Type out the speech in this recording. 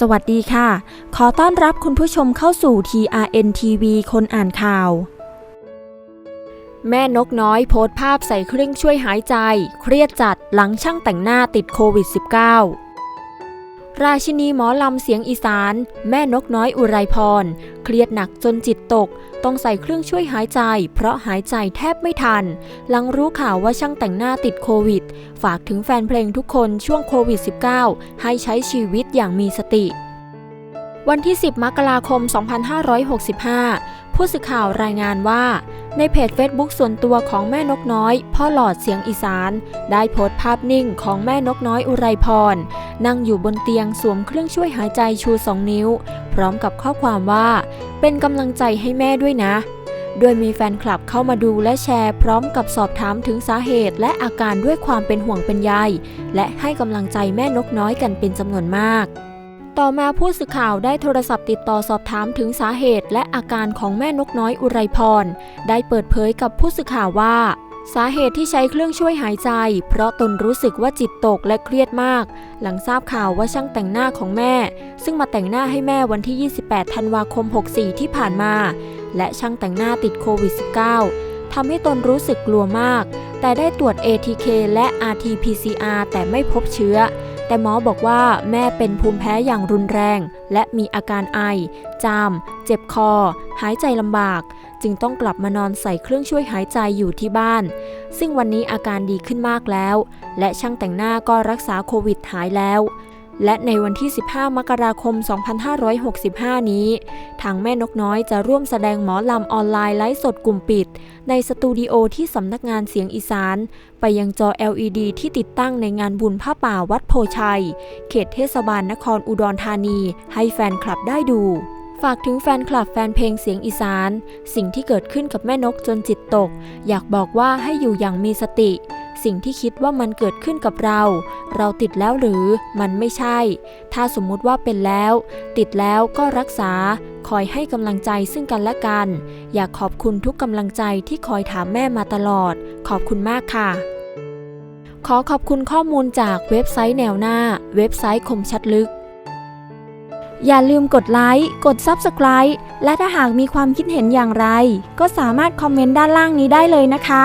สวัสดีค่ะ ขอต้อนรับคุณผู้ชมเข้าสู่ TRN TV คนอ่านข่าว แม่นกน้อยโพสต์ภาพใส่เครื่องช่วยหายใจ เครียดจัดหลังช่างแต่งหน้าติดโควิด -19 ราชินีหมอลำเสียงอีสาน แม่นกน้อยอุไรพร เครียดหนักจนจิตตก ต้องใส่เครื่องช่วยหายใจ เพราะหายใจแทบไม่ทัน หลังรู้ข่าวว่าช่างแต่งหน้าติดโควิด ฝากถึงแฟนเพลงทุกคนช่วงโควิด -19 ให้ใช้ชีวิตอย่างมีสติวันที่ 10 มกราคม 2565 ผู้สื่อข่าวรายงานว่า ในเพจ Facebook ส่วนตัวของแม่นกน้อย พ่อหลอดเสียงอีสาน ได้โพสต์ภาพนิ่งของแม่นกน้อยอุไรพร นั่งอยู่บนเตียงสวมเครื่องช่วยหายใจชู 2 นิ้ว พร้อมกับข้อความว่า เป็นกำลังใจให้แม่ด้วยนะ โดยมีแฟนคลับเข้ามาดูและแชร์ พร้อมกับสอบถามถึงสาเหตุ และอาการด้วยความเป็นห่วงเป็นใยและให้กำลังใจแม่นกน้อยกันเป็นจำนวนมากต่อมาผู้สื่อข่าวได้โทรศัพท์ติดต่อสอบถามถึงสาเหตุและอาการของแม่นกน้อยอุไรพร ได้เปิดเผยกับผู้สื่อข่าวว่า สาเหตุที่ใช้เครื่องช่วยหายใจ เพราะตนรู้สึกว่าจิตตกและเครียดมาก หลังทราบข่าวว่าช่างแต่งหน้าของแม่ ซึ่งมาแต่งหน้าให้แม่วันที่ 28 ธันวาคม 64 ที่ผ่านมา และช่างแต่งหน้าติดโควิด -19 ทำให้ตนรู้สึกกลัวมาก แต่ได้ตรวจ ATK และ RT-PCR แต่ไม่พบเชื้อ แต่หมอบอกว่าแม่เป็นภูมิแพ้อย่างรุนแรง และมีอาการไอ จาม เจ็บคอ หายใจลำบาก จึงต้องกลับมานอนใส่เครื่องช่วยหายใจอยู่ที่บ้าน ซึ่งวันนี้อาการดีขึ้นมากแล้ว และช่างแต่งหน้าก็รักษาโควิดหายแล้ว และในวันที่ 15 มกราคม 2565 นี้ ทางแม่นกน้อยจะร่วมแสดงหมอลำออนไลน์ไลฟ์สดกลุ่มปิด ในสตูดิโอที่สำนักงานเสียงอีสาน ไปยังจอ LED ที่ติดตั้งในงานบุญผ้าป่าวัดโพชัย เขตเทศบาลนครอุดรธานี ให้แฟนคลับได้ดูฝากถึงแฟนคลับแฟนเพลงเสียงอีสาน สิ่งที่เกิดขึ้นกับแม่นกจนจิตตก อยากบอกว่าให้อยู่อย่างมีสติ สิ่งที่คิดว่ามันเกิดขึ้นกับเรา เราติดแล้วหรือมันไม่ใช่ ถ้าสมมุติว่าเป็นแล้ว ติดแล้วก็รักษา คอยให้กำลังใจซึ่งกันและกัน อยากขอบคุณทุกกำลังใจที่คอยถามแม่มาตลอด ขอบคุณมากค่ะขอขอบคุณข้อมูลจากเว็บไซต์แนวหน้า เว็บไซต์คมชัดลึก อย่าลืมกดไลค์ กด Subscribe และถ้าหากมีความคิดเห็นอย่างไร ก็สามารถคอมเมนต์ด้านล่างนี้ได้เลยนะคะ